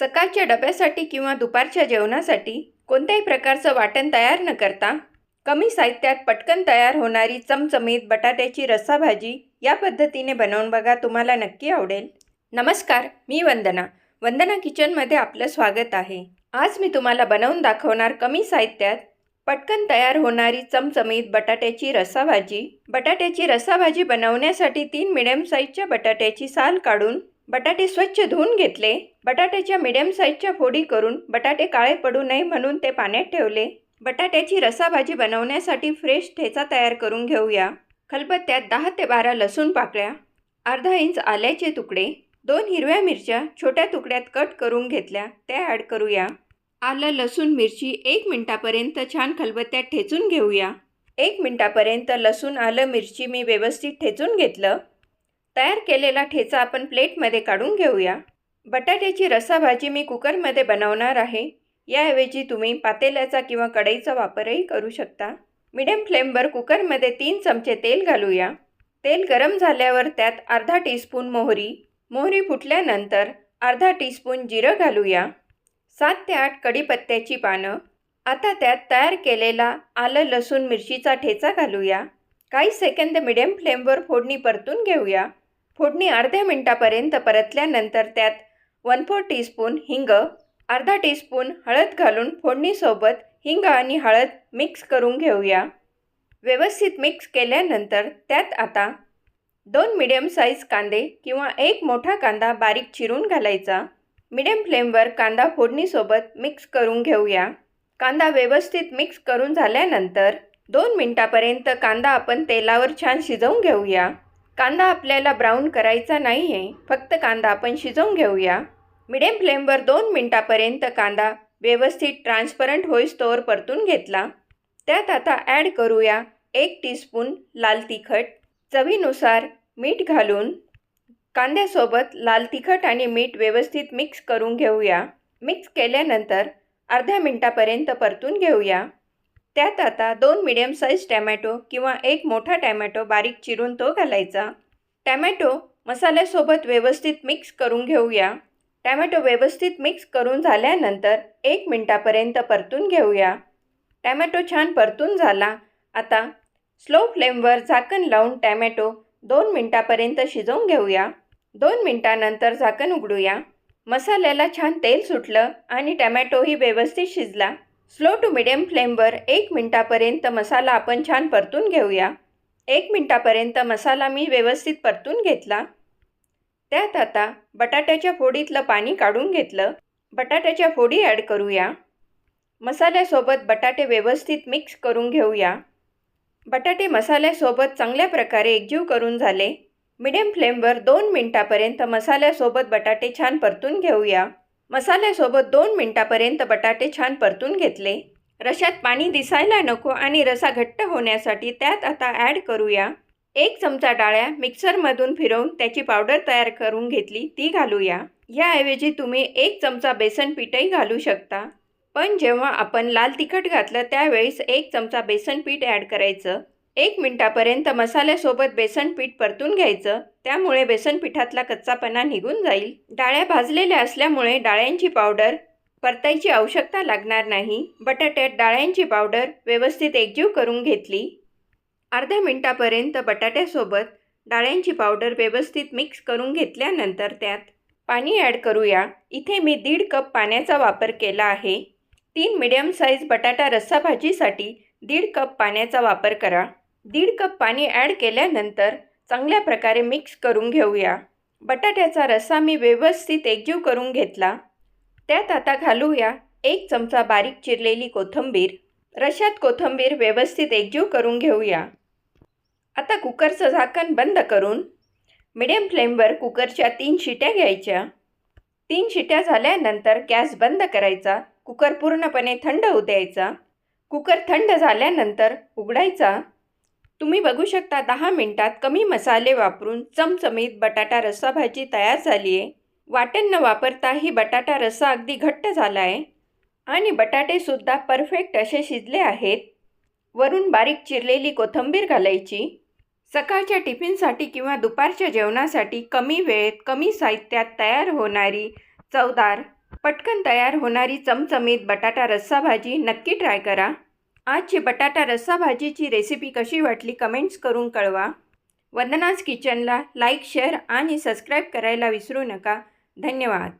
सकाळच्या डब्यासाठी किंवा दुपारच्या जेवणासाठी कोणत्याही प्रकारचं वाटण तयार न करता कमी साहित्यात पटकन तयार होणारी चमचमीत बटाट्याची रसाभाजी या पद्धतीने बनवून बघा तुम्हाला नक्की आवडेल. नमस्कार मी वंदना. वंदना किचनमध्ये आपलं स्वागत आहे. आज मी तुम्हाला बनवून दाखवणार कमी साहित्यात पटकन तयार होणारी चमचमीत बटाट्याची रसाभाजी. बटाट्याची रसाभाजी बनवण्यासाठी तीन मिडियम साईजच्या बटाट्याची साल काढून बटाटे स्वच्छ धुवून घेतले. बटाट्याच्या मिडियम साईजच्या फोडी करून बटाटे काळे पडू नये म्हणून ते पाण्यात ठेवले. बटाट्याची रसाभाजी बनवण्यासाठी फ्रेश ठेचा तयार करून घेऊया. खलबत्त्यात दहा ते बारा लसूण पाकळ्या अर्धा इंच आल्याचे तुकडे दोन हिरव्या मिरच्या छोट्या तुकड्यात कट करून घेतल्या त्या ॲड करूया. आलं लसूण मिरची एक मिनटापर्यंत छान खलबत्त्यात ठेचून घेऊया. एक मिनटापर्यंत लसूण आलं मिरची मी व्यवस्थित ठेचून घेतलं. तयार केलेला ठेचा आपण प्लेटमध्ये काढून घेऊया. बटाट्याची रसाभाजी मी कुकरमध्ये बनवणार आहे. याऐवजी तुम्ही पातेल्याचा किंवा कढईचा वापरही करू शकता. मिडियम फ्लेमवर कुकरमध्ये तीन चमचे तेल घालूया. तेल गरम झाल्यावर त्यात अर्धा टीस्पून मोहरी मोहरी फुटल्यानंतर अर्धा टीस्पून जिरं घालूया. सात ते आठ कढीपत्त्याची पानं. आता त्यात तयार केलेला आलं लसूण मिरचीचा ठेचा घालूया. काही सेकंद मिडियम फ्लेमवर फोडणी परतून घेऊया. फोडणी अर्ध्या मिनटापर्यंत परतल्यानंतर त्यात वन फोर टीस्पून हिंग अर्धा टीस्पून हळद घालून फोडणीसोबत हिंग आणि हळद मिक्स करून घेऊया. व्यवस्थित मिक्स केल्यानंतर त्यात आता दोन मिडियम साईज कांदे किंवा एक मोठा कांदा बारीक चिरून घालायचा. मिडियम फ्लेमवर कांदा फोडणीसोबत मिक्स करून घेऊया. कांदा व्यवस्थित मिक्स करून झाल्यानंतर दोन मिनटापर्यंत कांदा आपण तेलावर छान शिजवून घेऊया. कांदा आपल्याला ब्राऊन करायचा नाही आहे फक्त कांदा आपण शिजवून घेऊया. मिडियम फ्लेमवर दोन मिनटापर्यंत कांदा व्यवस्थित ट्रान्सपरंट होईस्तोवर परतून घेतला. त्यात आता ॲड करूया एक टीस्पून लाल तिखट. चवीनुसार मीठ घालून कांद्यासोबत लाल तिखट आणि मीठ व्यवस्थित मिक्स करून घेऊया. मिक्स केल्यानंतर अर्ध्या मिनटापर्यंत परतून घेऊया. त्यात आता दोन मिडियम साईज टॅमॅटो किंवा एक मोठा टॅमॅटो बारीक चिरून तो घालायचा. टॅमॅटो मसाल्यासोबत व्यवस्थित मिक्स करून घेऊया. टॅमॅटो व्यवस्थित मिक्स करून झाल्यानंतर एक मिनटापर्यंत परतून घेऊया. टॅमॅटो छान परतून झाला. आता स्लो फ्लेमवर झाकण लावून टॅमॅटो दोन मिनटापर्यंत शिजवून घेऊया. दोन मिनटानंतर झाकण उघडूया. मसाल्याला छान तेल सुटलं आणि टॅमॅटोही व्यवस्थित शिजला. स्लो टू मिडियम फ्लेमवर एक मिनटापर्यंत मसाला आपण छान परतून घेऊया. एक मिनटापर्यंत मसाला मी व्यवस्थित परतून घेतला. त्यात आता बटाट्याच्या फोडीतलं पाणी काढून घेतलं. बटाट्याच्या फोडी ॲड करूया. मसाल्यासोबत बटाटे व्यवस्थित मिक्स करून घेऊया. बटाटे मसाल्यासोबत चांगल्या प्रकारे एकजीव करून झाले. मिडियम फ्लेमवर दोन मिनटापर्यंत मसाल्यासोबत बटाटे छान परतून घेऊया. मसाल्यासोबत दोन मिनटापर्यंत बटाटे छान परतून घेतले. रशात पाणी दिसायला नको आणि रसा घट्ट होण्यासाठी त्यात आता ॲड करूया. एक चमचा डाळ्या मिक्सरमधून फिरवून त्याची पावडर तयार करून घेतली ती घालूया. याऐवजी तुम्ही एक चमचा बेसन पीठही घालू शकता. पण जेव्हा आपण लाल तिखट घातलं त्यावेळेस एक चमचा बेसन पीठ ॲड करायचं. एक मिनटापर्यंत मसाल्यासोबत बेसन पीठ परतून घ्यायचं. त्यामुळे बेसन पिठातला कच्चापणा निघून जाईल. डाळ्या भाजलेल्या असल्यामुळे डाळ्यांची पावडर परतायची आवश्यकता लागणार नाही. बटाट्यात डाळ्यांची पावडर व्यवस्थित एकजीव करून घेतली. अर्ध्या मिनटापर्यंत बटाट्यासोबत डाळ्यांची पावडर व्यवस्थित मिक्स करून घेतल्यानंतर त्यात पाणी ॲड करूया. इथे मी दीड कप पाण्याचा वापर केला आहे. तीन मिडियम साईज बटाटा रस्सा भाजीसाठी दीड कप पाण्याचा वापर करा. दीड कप पाणी ॲड केल्यानंतर चांगल्या प्रकारे मिक्स करून घेऊया. बटाट्याचा रस्सा मी व्यवस्थित एकजीव करून घेतला. त्यात आता घालूया एक चमचा बारीक चिरलेली कोथिंबीर. रशात कोथिंबीर व्यवस्थित एकजीव करून घेऊया. आता कुकरचं झाकण बंद करून मिडियम फ्लेमवर कुकरच्या तीन शिट्या घ्यायच्या. तीन शिट्या झाल्यानंतर गॅस बंद करायचा. कुकर पूर्णपणे थंड होऊ द्यायचा. कुकर थंड झाल्यानंतर उघडायचा. तुम्ही बघू शकता दहा मिनटात कमी मसाले वापरून चमचमीत बटाटा रस्सा भाजी तयार झाली आहे. वाटण न वापरता ही बटाटा रस्सा अगदी घट्ट झाला आहे. आणि बटाटेसुद्धा परफेक्ट असे शिजले आहेत. वरून बारीक चिरलेली कोथिंबीर घालायची. सकाळच्या टिफिनसाठी किंवा दुपारच्या जेवणासाठी कमी वेळेत कमी साहित्यात तयार होणारी चवदार पटकन तयार होणारी चमचमीत बटाटा रस्सा भाजी नक्की ट्राय करा. आजची बटाटा रस्सा भाजीची रेसिपी कशी वाटली कमेंट्स करून कळवा. वंदनाज किचनला लाईक शेअर आणि सबस्क्राईब करायला विसरू नका. धन्यवाद.